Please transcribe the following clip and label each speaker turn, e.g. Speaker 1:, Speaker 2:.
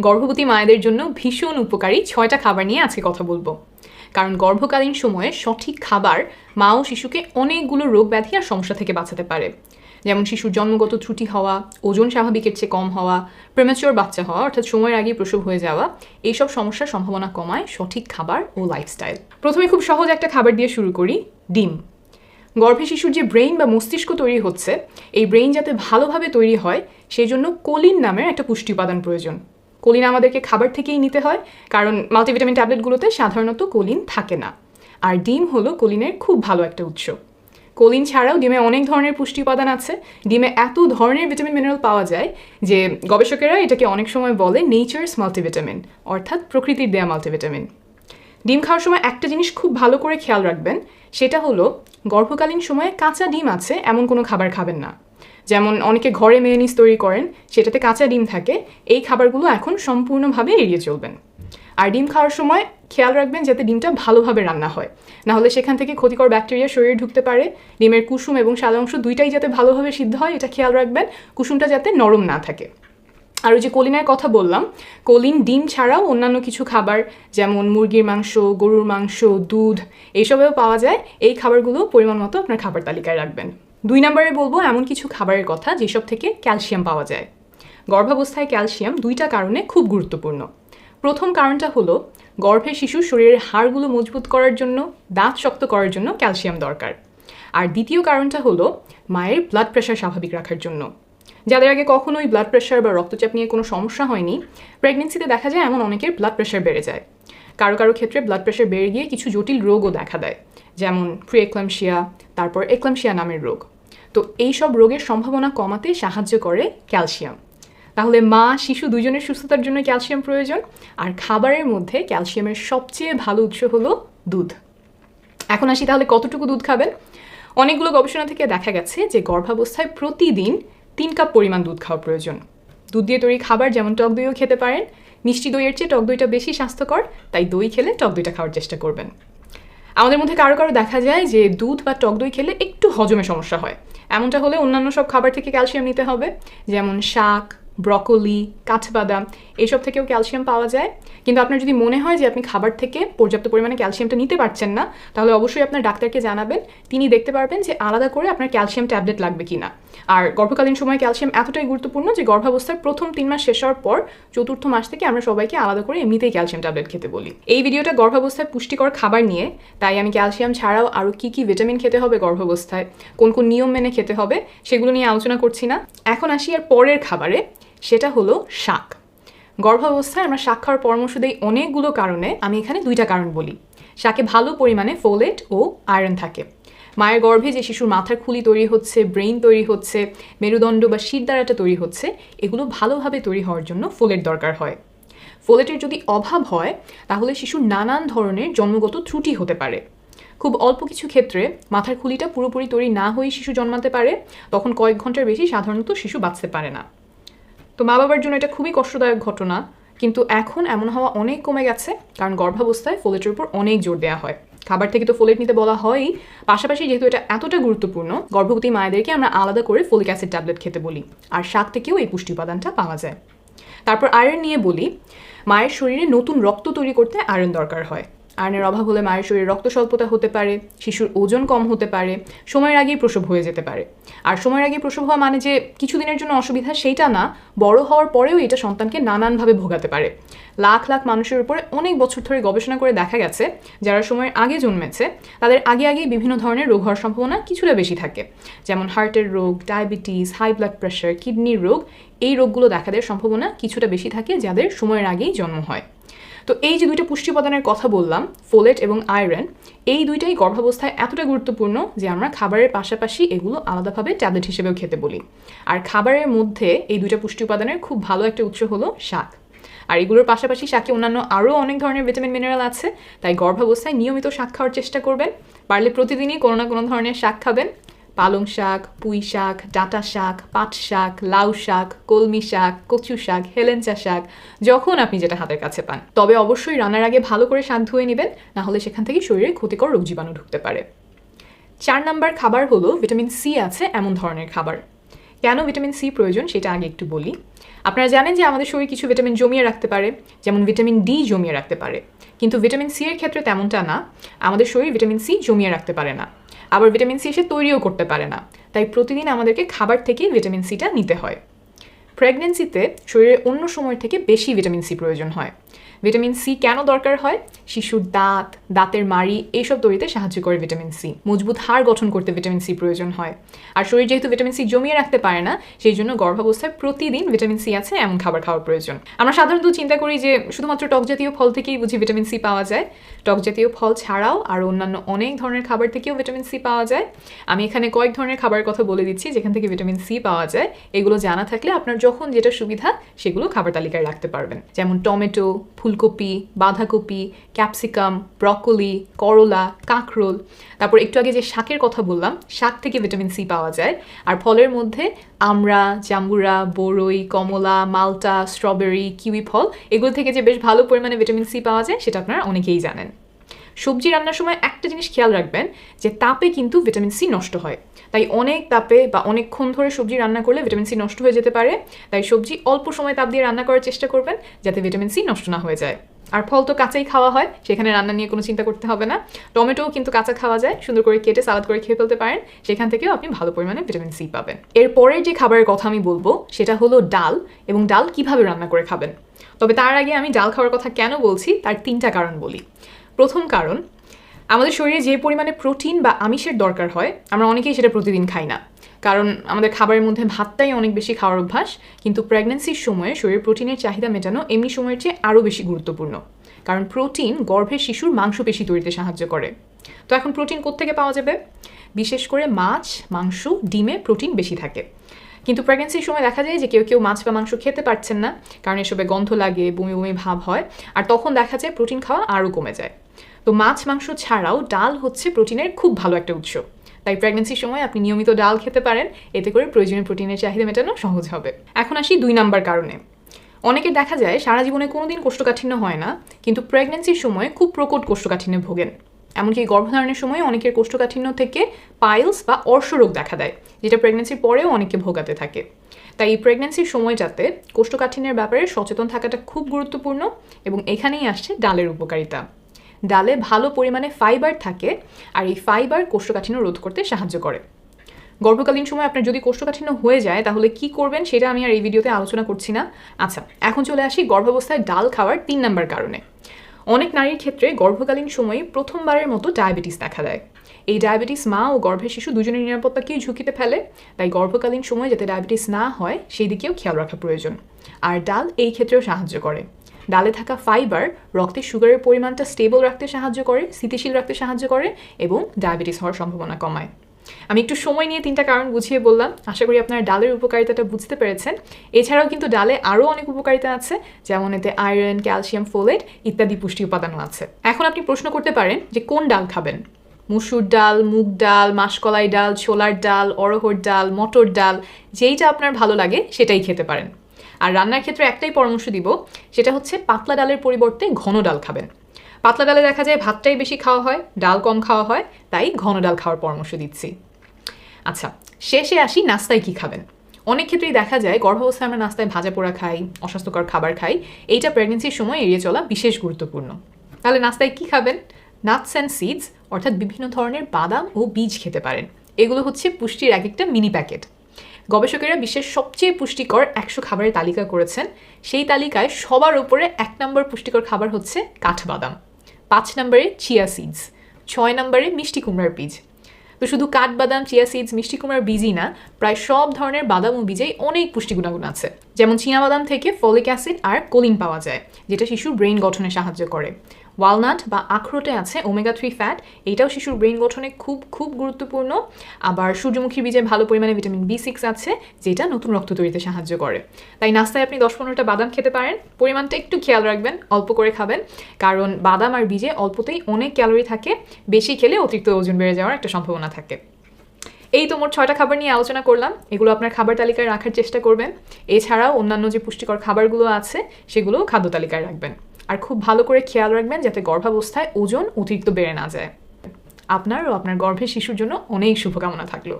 Speaker 1: গর্ভবতী মায়েদের জন্য ভীষণ উপকারী ছয়টা খাবার নিয়ে আজকে কথা বলব। কারণ গর্ভকালীন সময়ে সঠিক খাবার মা ও শিশুকে অনেকগুলো রোগ ব্যাধি আর সমস্যা থেকে বাঁচাতে পারে। যেমন শিশুর জন্মগত ত্রুটি হওয়া, ওজন স্বাভাবিকের চেয়ে কম হওয়া প্রেমেচুর বাচ্চা হওয়া, অর্থাৎ সময়ের আগে প্রসব হয়ে যাওয়া, এইসব সমস্যার সম্ভাবনা কমায় সঠিক খাবার ও লাইফস্টাইল প্রথমে খুব সহজ একটা খাবার দিয়ে শুরু করি, ডিম। গর্ভে শিশুর যে ব্রেইন বা মস্তিষ্ক তৈরি হচ্ছে, এই ব্রেইন যাতে ভালোভাবে তৈরি হয়, সেই জন্য কোলিন নামের একটা পুষ্টি উপাদান প্রয়োজন। কোলিন আমাদেরকে খাবার থেকেই নিতে হয়, কারণ মাল্টিভিটামিন ট্যাবলেটগুলোতে সাধারণত কোলিন থাকে না। আর ডিম হলো কোলিনের খুব ভালো একটা উৎস। কোলিন ছাড়াও ডিমে অনেক ধরনের পুষ্টি উপাদান আছে। ডিমে এত ধরনের ভিটামিন মিনারেল পাওয়া যায় যে গবেষকেরা এটাকে অনেক সময় বলে নেচার্স মাল্টিভিটামিন অর্থাৎ প্রকৃতির দেয়া মাল্টিভিটামিন ডিম খাওয়ার সময় একটা জিনিস খুব ভালো করে খেয়াল রাখবেন, সেটা হলো গর্ভকালীন সময়ে কাঁচা ডিম আছে, এমন কোনো খাবার খাবেন না। যেমন অনেকে ঘরে মেয়োনিজ তৈরি করেন, সেটাতে কাঁচা ডিম থাকে, এই খাবারগুলো এখন সম্পূর্ণভাবে এড়িয়ে চলবেন। আর ডিম খাওয়ার সময় খেয়াল রাখবেন যাতে ডিমটা ভালোভাবে রান্না হয়। না হলে সেখান থেকে ক্ষতিকর ব্যাকটেরিয়া শরীরে ঢুকতে পারে। ডিমের কুসুম এবং সাদা অংশ দুইটাই যাতে ভালোভাবে সিদ্ধ হয়, এটা খেয়াল রাখবেন। কুসুমটা যাতে নরম না থাকে। আর ওই যে কলিনের কথা বললাম, কলিন ডিম ছাড়াও অন্যান্য কিছু খাবার, যেমন মুরগির মাংস, গরুর মাংস, দুধ, এইসবেও পাওয়া যায়। এই খাবারগুলো পরিমাণ মতো আপনার খাবার তালিকায় রাখবেন। দুই নম্বরে বলব এমন কিছু খাবারের কথা যেসব থেকে ক্যালসিয়াম পাওয়া যায়। গর্ভাবস্থায় ক্যালসিয়াম দুইটা কারণে খুব গুরুত্বপূর্ণ। প্রথম কারণটা হলো গর্ভে শিশুর শরীরের হাড়গুলো মজবুত করার জন্য, দাঁত শক্ত করার জন্য ক্যালসিয়াম দরকার। আর দ্বিতীয় কারণটা হলো, মায়ের ব্লাড প্রেশার স্বাভাবিক রাখার জন্য। যাদের আগে কখনোই ব্লাড প্রেশার বা রক্তচাপ নিয়ে কোনো সমস্যা হয়নি প্রেগনেন্সিতে দেখা যায় এমন অনেকের ব্লাড প্রেশার বেড়ে যায়। কারও কারও ক্ষেত্রে ব্লাড প্রেশার বেড়ে গিয়ে কিছু জটিল রোগও দেখা দেয়, যেমন প্রিএক্লামশিয়া তারপর এক্লামশিয়া নামের রোগ। তো এই সব রোগের সম্ভাবনা কমাতে সাহায্য করে ক্যালসিয়াম। তাহলে মা, শিশু দুজনের সুস্থতার জন্য ক্যালসিয়াম প্রয়োজন। আর খাবারের মধ্যে ক্যালসিয়ামের সবচেয়ে ভালো উৎস হলো দুধ। এখন আসি তাহলে কতটুকু দুধ খাবেন? অনেকগুলো গবেষণা থেকে দেখা গেছে যে গর্ভাবস্থায় প্রতিদিন তিন কাপ পরিমাণ দুধ খাওয়া প্রয়োজন। দুধ দিয়ে তৈরি খাবার যেমন টক দইও খেতে পারেন। মিষ্টি দইয়ের চেয়ে টক দইটা বেশি স্বাস্থ্যকর, তাই দই খেলে টক দইটা খাওয়ার চেষ্টা করবেন। আমাদের মধ্যে কারও কারও দেখা যায় যে দুধ বা টক দই খেলে একটু হজমে সমস্যা হয়। এমনটা হলে অন্যান্য সব খাবার থেকে ক্যালসিয়াম নিতে হবে। যেমন শাক, ব্রকলি, কাঠবাদাম এইসব থেকেও ক্যালসিয়াম পাওয়া যায়। কিন্তু আপনার যদি মনে হয় যে আপনি খাবার থেকে পর্যাপ্ত পরিমাণে ক্যালসিয়ামটা নিতে পারছেন না, তাহলে অবশ্যই আপনার ডাক্তারকে জানাবেন। তিনি দেখতে পারবেন যে আলাদা করে আপনার ক্যালসিয়াম ট্যাবলেট লাগবে কিনা। আর গর্ভকালীন সময় ক্যালসিয়াম এতটাই গুরুত্বপূর্ণ যে গর্ভাবস্থার প্রথম তিন মাস শেষ হওয়ার পর চতুর্থ মাস থেকে আমরা সবাইকে আলাদা করে এমনিতেই ক্যালসিয়াম ট্যাবলেট খেতে বলি। এই ভিডিওটা গর্ভাবস্থায় পুষ্টিকর খাবার নিয়ে, তাই আমি ক্যালসিয়াম ছাড়াও আরও কী কী ভিটামিন খেতে হবে গর্ভাবস্থায়, কোন কোন নিয়ম মেনে খেতে হবে সেগুলো নিয়ে আলোচনা করছি না। এখন আসি আর পরের খাবারে, সেটা হলো শাক। গর্ভাবস্থায় আমরা শাক খাওয়ার পরামর্শ দিই অনেকগুলো কারণে, আমি এখানে দুইটা কারণ বলি। শাকে ভালো পরিমাণে ফোলেট ও আয়রন থাকে। মায়ের গর্ভে যে শিশুর মাথার খুলি তৈরি হচ্ছে ব্রেইন তৈরি হচ্ছে, মেরুদণ্ড বা দ্বারাটা তৈরি হচ্ছে, এগুলো ভালোভাবে তৈরি হওয়ার জন্য ফোলেট দরকার হয়। ফোলেটের যদি অভাব হয়, তাহলে শিশুর নানান ধরনের জন্মগত ত্রুটি হতে পারে। খুব অল্প কিছু ক্ষেত্রে মাথার খুলিটা পুরোপুরি তৈরি না হয়েই শিশু জন্মাতে পারে, তখন কয়েক ঘণ্টার বেশি সাধারণত শিশু বাঁচতে পারে না। তো মা বাবার জন্য এটা খুবই কষ্টদায়ক ঘটনা, কিন্তু এখন এমন হওয়া অনেক কমে গেছে, কারণ গর্ভাবস্থায় ফোলেটের উপর অনেক জোর দেওয়া হয়। খাবার থেকে তো ফোলেট নিতে বলা হয়ই। পাশাপাশি যেহেতু এটা এতটা গুরুত্বপূর্ণ, গর্ভবতী মায়েদেরকে আমরা আলাদা করে ফোলিক অ্যাসিড ট্যাবলেট খেতে বলি, আর শাক থেকেও এই পুষ্টি উপাদানটা পাওয়া যায়। তারপর আয়রন নিয়ে বলি, মায়ের শরীরে নতুন রক্ত তৈরি করতে আয়রন দরকার হয়। আয়রনের অভাব হলে মায়ের শরীরে রক্ত স্বল্পতা হতে পারে, শিশুর ওজন কম হতে পারে, সময়ের আগেই প্রসব হয়ে যেতে পারে। আর সময়ের আগে প্রসব হওয়া মানে যে কিছুদিনের জন্য অসুবিধা সেইটা না, বড় হওয়ার পরেও এটা সন্তানকে নানানভাবে ভোগাতে পারে। লাখ লাখ মানুষের উপরে অনেক বছর ধরে গবেষণা করে দেখা গেছে, যারা সময়ের আগে জন্মেছে, তাদের আগে আগেই বিভিন্ন ধরনের রোগ হওয়ার সম্ভাবনা কিছুটা বেশি থাকে। যেমন হার্টের রোগ, ডায়াবেটিস, হাই ব্লাড প্রেশার কিডনির রোগ, এই রোগগুলো দেখা দেওয়ার সম্ভাবনা কিছুটা বেশি থাকে যাদের সময়ের আগেই জন্ম হয়। তো এই যে দুইটা পুষ্টি উপাদানের কথা বললাম ফোলেট এবং আয়রন এই দুইটাই গর্ভাবস্থায় এতটা গুরুত্বপূর্ণ যে আমরা খাবারের পাশাপাশি এগুলো আলাদাভাবে ট্যাবলেট হিসেবেও খেতে বলি। আর খাবারের মধ্যে এই দুইটা পুষ্টি উপাদানের খুব ভালো একটা উৎস হলো শাক। আর এগুলোর পাশাপাশি শাকে অন্যান্য আরও অনেক ধরনের ভিটামিন মিনারেল আছে, তাই গর্ভাবস্থায় নিয়মিত শাক খাওয়ার চেষ্টা করবেন। পারলে প্রতিদিনই কোনো না কোনো ধরনের শাক খাবেন। পালং শাক, পুঁই শাক, ডাঁটা শাক, পাট শাক, লাউ শাক, কলমি শাক, কচু শাক, হেলেঞ্চা শাক, যখন আপনি যেটা হাতের কাছে পান। তবে অবশ্যই রান্নার আগে ভালো করে শাক ধুয়ে নেবেন, না হলে সেখান থেকে শরীরে ক্ষতিকর রোগ জীবাণু ঢুকতে পারে। চার নাম্বার খাবার হলো ভিটামিন সি আছে এমন ধরনের খাবার। কেন ভিটামিন সি প্রয়োজন সেটা আগে একটু বলি। আপনারা জানেন যে আমাদের শরীর কিছু ভিটামিন জমিয়ে রাখতে পারে, যেমন ভিটামিন ডি জমিয়ে রাখতে পারে। কিন্তু ভিটামিন সি এর ক্ষেত্রে তেমনটা না, আমাদের শরীর ভিটামিন সি জমিয়ে রাখতে পারে না। আবার ভিটামিন সি এসে তৈরিও করতে পারে না। তাই প্রতিদিন আমাদেরকে খাবার থেকেই ভিটামিন সিটা নিতে হয়। প্রেগনেন্সিতে শরীরের অন্য সময় থেকে বেশি ভিটামিন সি প্রয়োজন হয়। ভিটামিন সি কেন দরকার হয়? শিশুর দাঁত, দাঁতের মাড়ি, এইসব তৈরিতে সাহায্য করে ভিটামিন সি। মজবুত হাড় গঠন করতে ভিটামিন সি প্রয়োজন হয়। আর শরীর যেহেতু ভিটামিন সি জমিয়ে রাখতে পারে না, সেই জন্য গর্ভাবস্থায় প্রতিদিন ভিটামিন সি আছে, এমন খাবার খাওয়ার প্রয়োজন। আমরা সাধারণত চিন্তা করি যে, শুধুমাত্র টক জাতীয় ফল থেকেই বুঝি ভিটামিন সি পাওয়া যায়। টক জাতীয় ফল ছাড়াও আর অন্যান্য অনেক ধরনের খাবার থেকেও ভিটামিন সি পাওয়া যায়। আমি এখানে কয়েক ধরনের খাবারের কথা বলে দিচ্ছি, যেখান থেকে ভিটামিন সি পাওয়া যায়। এগুলো জানা থাকলে আপনার যখন যেটা সুবিধা, সেগুলো খাবার তালিকায় রাখতে পারবেন। যেমন টমেটো ফুলকপি, বাঁধাকপি, ক্যাপসিকাম, ব্রকোলি, করলা, কাঁকরোল। তারপর একটু আগে যে শাকের কথা বললাম, শাক থেকে ভিটামিন সি পাওয়া যায়। আর ফলের মধ্যে আমরা, জাম্বুরা, বরই, কমলা, মালটা, স্ট্রবেরি, কিউই ফল, এগুলো থেকে যে বেশ ভালো পরিমাণে ভিটামিন সি পাওয়া যায়, সেটা আপনারা অনেকেই জানেন। সবজি রান্নার সময় একটা জিনিস খেয়াল রাখবেন, যে তাপে কিন্তু ভিটামিন সি নষ্ট হয়। তাই অনেক তাপে বা অনেকক্ষণ ধরে সবজি রান্না করলে ভিটামিন সি নষ্ট হয়ে যেতে পারে। তাই সবজি অল্প সময় তাপ দিয়ে রান্না করার চেষ্টা করবেন, যাতে ভিটামিন সি নষ্ট না হয়ে যায়। আর ফল তো কাঁচাই খাওয়া হয়, সেখানে রান্না নিয়ে কোনো চিন্তা করতে হবে না। টমেটোও কিন্তু কাঁচা খাওয়া যায়, সুন্দর করে কেটে সালাদ করে খেয়ে ফেলতে পারেন। সেখান থেকেও আপনি ভালো পরিমাণে ভিটামিন সি পাবেন। এরপরের যে খাবারের কথা আমি বলব, সেটা হলো ডাল এবং ডাল কীভাবে রান্না করে খাবেন। তবে তার আগে আমি ডাল খাওয়ার কথা কেন বলছি, তার তিনটা কারণ বলি। প্রথম কারণ, আমাদের শরীরে যে পরিমাণে প্রোটিন বা আমিষের দরকার হয়, আমরা অনেকেই সেটা প্রতিদিন খাই না। কারণ আমাদের খাবারের মধ্যে ভাতটাই অনেক বেশি খাওয়ার অভ্যাস, কিন্তু প্রেগনেন্সির সময়ে শরীরের প্রোটিনের চাহিদা মেটানো এমনি সময়ের চেয়ে আরও বেশি গুরুত্বপূর্ণ। কারণ প্রোটিন গর্ভের শিশুর মাংসপেশি তৈরিতে সাহায্য করে। তো এখন প্রোটিন কোত্থেকে পাওয়া যাবে? বিশেষ করে মাছ, মাংস, ডিমে প্রোটিন বেশি থাকে। কিন্তু প্রেগনেন্সির সময় দেখা যায় যে কেউ কেউ মাছ বা মাংস খেতে পারছেন না, কারণ এসবে গন্ধ লাগে, বমি বমি ভাব হয়, আর তখন দেখা যায় প্রোটিন খাওয়া আরও কমে যায়। তো মাছ, মাংস ছাড়াও ডাল হচ্ছে প্রোটিনের খুব ভালো একটা উৎস। তাই প্রেগনেন্সির সময় আপনি নিয়মিত ডাল খেতে পারেন, এতে করে প্রয়োজনীয় প্রোটিনের চাহিদা মেটানো সহজ হবে। এখন আসি দুই নাম্বার কারণে। অনেকে দেখা যায় সারা জীবনে কোনোদিন কোষ্ঠকাঠিন্য হয় না, কিন্তু প্রেগনেন্সির সময় খুব প্রকট কোষ্ঠকাঠিন্যে ভোগেন। এমনকি গর্ভধারণের সময় অনেকের কোষ্ঠকাঠিন্য থেকে পাইলস বা অর্শরোগ দেখা দেয়, যেটা প্রেগনেন্সির পরেও অনেকে ভোগাতে থাকে। তাই এই প্রেগনেন্সির সময়টাতে কোষ্ঠকাঠিন্যের ব্যাপারে সচেতন থাকাটা খুব গুরুত্বপূর্ণ এবং এখানেই আসছে ডালের উপকারিতা। ডালে ভালো পরিমাণে ফাইবার থাকে আর এই ফাইবার কোষ্ঠকাঠিন্য রোধ করতে সাহায্য করে। গর্ভকালীন সময় আপনার যদি কোষ্ঠকাঠিন্য হয়ে যায়, তাহলে কি করবেন সেটা আমি আর এই ভিডিওতে আলোচনা করছি না। আচ্ছা এখন চলে আসি গর্ভাবস্থায় ডাল খাওয়ার তিন নাম্বার কারণে। অনেক নারীর ক্ষেত্রে গর্ভকালীন সময়ে প্রথমবারের মতো ডায়াবেটিস দেখা দেয়। এই ডায়াবেটিস মা ও গর্ভের শিশু দুজনের নিরাপত্তাকেই ঝুঁকিতে ফেলে, তাই গর্ভকালীন সময় যাতে ডায়াবেটিস না হয়, সেই দিকেও খেয়াল রাখা প্রয়োজন। আর ডাল এই ক্ষেত্রেও সাহায্য করে। ডালে থাকা ফাইবার রক্তে সুগারের পরিমাণটা স্টেবল রাখতে সাহায্য করে, স্থিতিশীল রাখতে সাহায্য করে এবং ডায়াবেটিস হওয়ার সম্ভাবনা কমায়। আমি একটু সময় নিয়ে তিনটা কারণ বুঝিয়ে বললাম। আশা করি আপনারা ডালের উপকারিতাটা বুঝতে পেরেছেন। এছাড়াও কিন্তু ডালে আরও অনেক উপকারিতা আছে, যেমন এতে আয়রন ক্যালসিয়াম ফোলেট ইত্যাদি পুষ্টি উপাদানও আছে। এখন আপনি প্রশ্ন করতে পারেন যে কোন ডাল খাবেন? মুসুর ডাল, মুগ ডাল, মাসকলাই ডাল, ছোলার ডাল অরহর ডাল, মটর ডাল, যেইটা আপনার ভালো লাগে সেটাই খেতে পারেন। আর রান্নার ক্ষেত্রে একটাই পরামর্শ দিব, সেটা হচ্ছে পাতলা ডালের পরিবর্তে ঘন ডাল খাবেন। পাতলা ডালে দেখা যায় ভাতটাই বেশি খাওয়া হয়, ডাল কম খাওয়া হয়, তাই ঘন ডাল খাওয়ার পরামর্শ দিচ্ছি। আচ্ছা শেষে আসি নাস্তায় কি খাবেন? অনেক ক্ষেত্রেই দেখা যায় গর্ভাবস্থায় আমরা নাস্তায় ভাজা পোড়া খাই, অস্বাস্থ্যকর খাবার খাই, এইটা প্রেগনেন্সির সময় এড়িয়ে চলা বিশেষ গুরুত্বপূর্ণ। তাহলে নাস্তায় কি খাবেন? নাটস অ্যান্ড সিডস অর্থাৎ বিভিন্ন ধরনের বাদাম ও বীজ খেতে পারেন। এগুলো হচ্ছে পুষ্টির এক একটা মিনি প্যাকেট গবেষকেরা বিশ্বের সবচেয়ে পুষ্টিকর একশো খাবারের তালিকা করেছেন। সেই তালিকায় সবার উপরে এক নম্বর পুষ্টিকর খাবার হচ্ছে কাঠবাদাম, পাঁচ নম্বরে চিয়া সিডস ছয় নম্বরে মিষ্টি কুমড়ার বীজ। তো শুধু কাঠবাদাম চিয়া সিডস মিষ্টি কুমড়ার বীজই না, প্রায় সব ধরনের বাদাম ও বীজেই অনেক পুষ্টি গুণাগুণ আছে। যেমন বাদাম থেকে ফলিক অ্যাসিড আর কোলিন পাওয়া যায়, যেটা শিশুর ব্রেন গঠনে সাহায্য করে। ওয়ালনাট বা আখরোটে আছে ওমেগা থ্রি ফ্যাট এটাও শিশুর ব্রেন গঠনে খুব খুব গুরুত্বপূর্ণ। আবার সূর্যমুখী বীজে ভালো পরিমাণে ভিটামিন বি সিক্স আছে, যেটা নতুন রক্ত তৈরিতে সাহায্য করে। তাই নাস্তায় আপনি দশ পনেরোটা বাদাম খেতে পারেন। পরিমাণটা একটু খেয়াল রাখবেন, অল্প করে খাবেন। কারণ বাদাম আর বীজে অল্পতেই অনেক ক্যালোরি থাকে, বেশি খেলে অতিরিক্ত ওজন বেড়ে যাওয়ার একটা সম্ভাবনা থাকে। এই তো মোট ছয়টা খাবার নিয়ে আলোচনা করলাম। এগুলো আপনার খাবার তালিকায় রাখার চেষ্টা করবেন। এছাড়াও অন্যান্য যে পুষ্টিকর খাবারগুলো আছে, সেগুলোও খাদ্য তালিকায় রাখবেন। আর খুব ভালো করে খেয়াল রাখবেন যাতে গর্ভাবস্থায় ওজন অতিরিক্ত বেড়ে না যায়। আপনার ও আপনার গর্ভের শিশুর জন্য অনেক শুভকামনা থাকল।